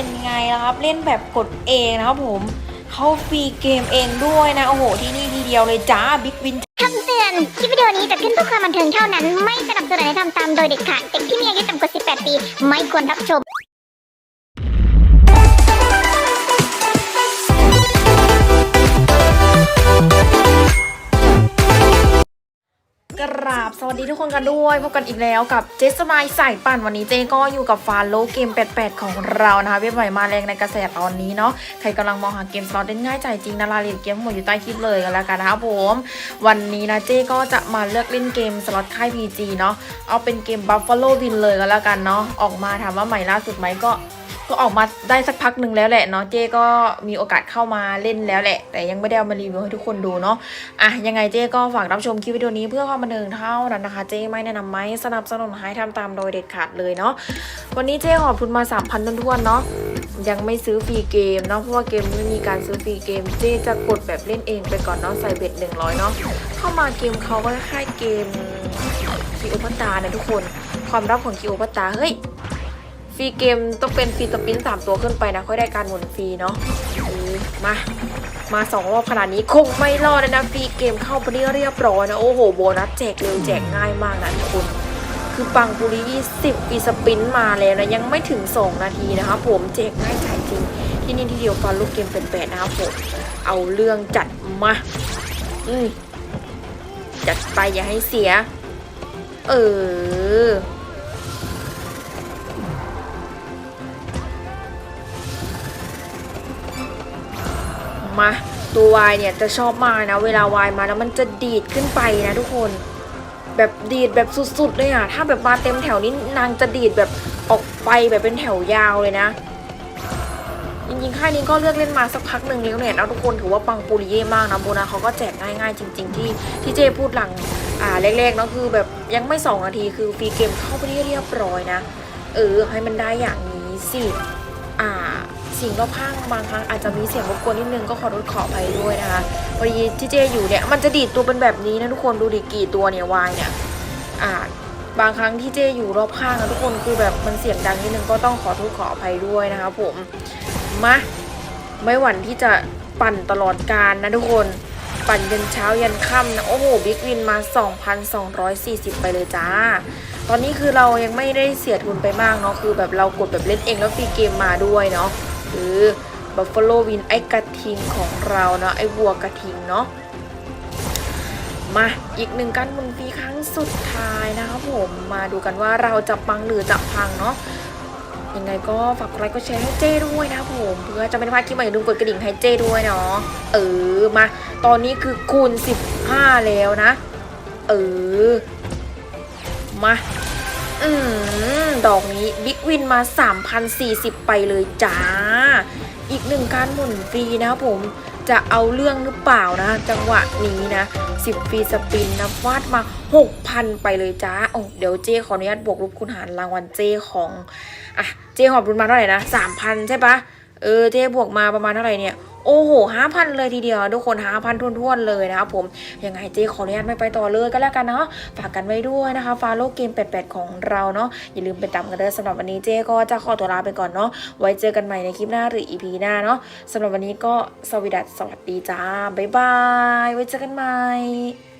เป็นไงนะครับ เล่นแบบกดเองนะครับผมเข้าฟรีเกมเองด้วยนะ โอ้โห ที่นี่ทีเดียวเลยจ้าบิ๊กวินคำเตือน คลิปวิดีโอนี้จะขึ้นเพื่อความบันเทิงเท่านั้น ไม่สนับสนุนให้ทำตามโดยเด็ดขาดเด็กที่มีอายุต่ำกว่า 18 ปี ไม่ควรรับชม สวัสดีทุกคนกันด้วยพบกันอีกแล้วกับเจสมายสายปั่นวันนี้เจก็อยู่กับฟาโลเกม 88 ของเรานะคะเว็บใหม่มาแรงในกระแสตอนนี้เนาะใครกำลังมองหาเกมสล็อตเล่นง่ายใจจริงนะรายละเอียดเกมทั้งหมดอยู่ใต้คลิปเลยกันแล้วกันนะครับผมวันนี้นะเจก็จะมาเลือกเล่นเกมสล็อตค่าย PG เนาะเอาเป็นเกม Buffalo Win เลยกันแล้วกันเนาะออกมาถามว่าใหม่ล่าสุดไหมก็ ก็ออกมาได้สักพักหนึ่งแล้วแหละเนาะเจ๊ก็มีโอกาสเข้ามาเล่นแล้วแหละ แต่ยังไม่ได้เอามารีวิวให้ทุกคนดูเนาะอะยังไงเจ๊ก็ฝากรับชมคลิปวิดีโอนี้เพื่อความบันเทิงเท่านั้นนะคะ เจ๊ไม่แนะนำไหมสนับสนุนให้ทำตามโดยเด็ดขาดเลยเนาะวันนี้เจ๊ขอบทุนมา3,000ทุนทวนๆเนาะยังไม่ซื้อฟรีเกมเนาะเพราะว่าเกมไม่มีการซื้อฟรีเกม เจ๊จะกดแบบเล่นเองไปก่อนเนาะใส่เบ็ด100เนาะเข้ามาเกมเขาก็คล้ายเกมคิโอพัตตานะทุกคน ความลับของคิโอพัตตาเฮ้ย รีเกมต้องเป็นฟรีสปินสามตัวขึ้นไปนะค่อยได้การหมุนฟรีเนาะมามาสองรอบขนาดนี้คงไม่รอดนะฟรีเกมเข้าไปเรียบร้อยนะโอ้โหโบนัสแจกเร็วแจกง่ายมากนะทุกคนคือปังปุริ20ฟรีสปินมาแล้วนะยังไม่ถึง 2 นาทีนะคะผมแจกง่ายจ่ายจริง ที่นี่ทีเดียวฟันลูกเกมเป็นแปดนะครับผมเอาเรื่องจัดมาอืมจัดไปอย่าให้เสีย เออ มาตัววายเนี่ยจะชอบมากนะ เวลาวายมาแล้วมันจะดีดขึ้นไปนะทุกคน แบบดีดแบบสุดๆเลยอะถ้าแบบมาเต็มแถวนี้นางจะดีดแบบออกไปแบบเป็นแถวยาวเลยนะจริงๆค่ายนี้ก็เลือกเล่นมาสักพักหนึ่งแล้วเนี่ยแล้วทุกคนถือว่าปังปูริเย่มากนะโบนะเขาก็แจกง่ายๆ จริง ๆ ที่ที่เจพูดหลังอ่าแรกๆเนาะคือแบบยังไม่สองนาทีคือฟรีเกมเข้าไปเรียบร้อยนะ เออให้มันได้อย่างนี้สิ สิ่งรอบข้างบางครั้งอาจจะมีเสียงรบกวนนิดนึงก็ขอโทษขออภัยด้วยนะคะพอดีที่เจอยู่เนี่ยมันจะดีดตัวเป็นแบบนี้นะทุกคนดูดิกี่ตัวเนี่ยวายเนี่ยอ่าบางครั้งที่เจอยู่รอบข้างนะทุกคนคือแบบมันเสียงดังนิดนึงก็ต้องขอโทษขออภัยด้วยนะคะผมมาไม่หวั่นที่จะปั่นตลอดการนะทุกคนปั่นยันเช้ายันค่ำนะโอ้โหบิ๊กวินมา 2,240 ไปเลยจ้า ตอนนี้คือเรายังไม่ได้เสียทุนไปมากเนาะคือแบบเรากดแบบเล่นเองแล้วฟรีเกมมาด้วยเนาะคือ Buffalo Win ไอ้กระทิงของเราเนาะไอ้วัวกระทิงเนาะมาอีกหนึ่งการหมุนฟรีครั้งสุดท้ายนะครับผมมาดูกันว่าเราจะปังหรือจะพังเนาะยังไงก็ฝากกดไลค์กดแชร์ให้เจ้ด้วยนะครับผมเพื่อจะไม่พลาดคลิปใหม่อย่าลืมกดกระดิ่งให้เจ้ด้วยเนาะเออมา ตอนนี้คือคูณ 15 แล้วนะ เออ มา อืม ดอกนี้บิ๊กวินมา 3,040 ไปเลยจ้า อีกหนึ่งการหมุนฟรีนะครับผม จะเอาเรื่องหรือเปล่านะ จังหวะนี้นะ 10ฟรีสปินนะฟาดมา 6,000 ไปเลยจ้า โอ้เดี๋ยวเจขออนุญาตบวกลบคูณหารรางวัลเจของ อะ เจหอบรุนมาเท่าไหร่นะ 3,000 ใช่ปะเออ เจบวกมาประมาณเท่าไหร่เนี่ย โอ้โหห้าพันเลยทีเดียวทุกคนห้าพันทวนๆเลยนะครับผมยังไงเจ๊ขออนุญาตไม่ไปต่อเลยก็แล้วกันเนาะฝากกันไว้ด้วยนะคะฟาโลเกม88ของเราเนาะอย่าลืมไปตามกันเด้อสำหรับวันนี้เจ๊ก็จะขอตัวลาไปก่อนเนาะไว้เจอกันใหม่ในคลิปหน้าหรืออีพีหน้าเนาะสำหรับวันนี้ก็สวัสดีสวัสดีจ้าบ๊ายบายไว้เจอกันใหม่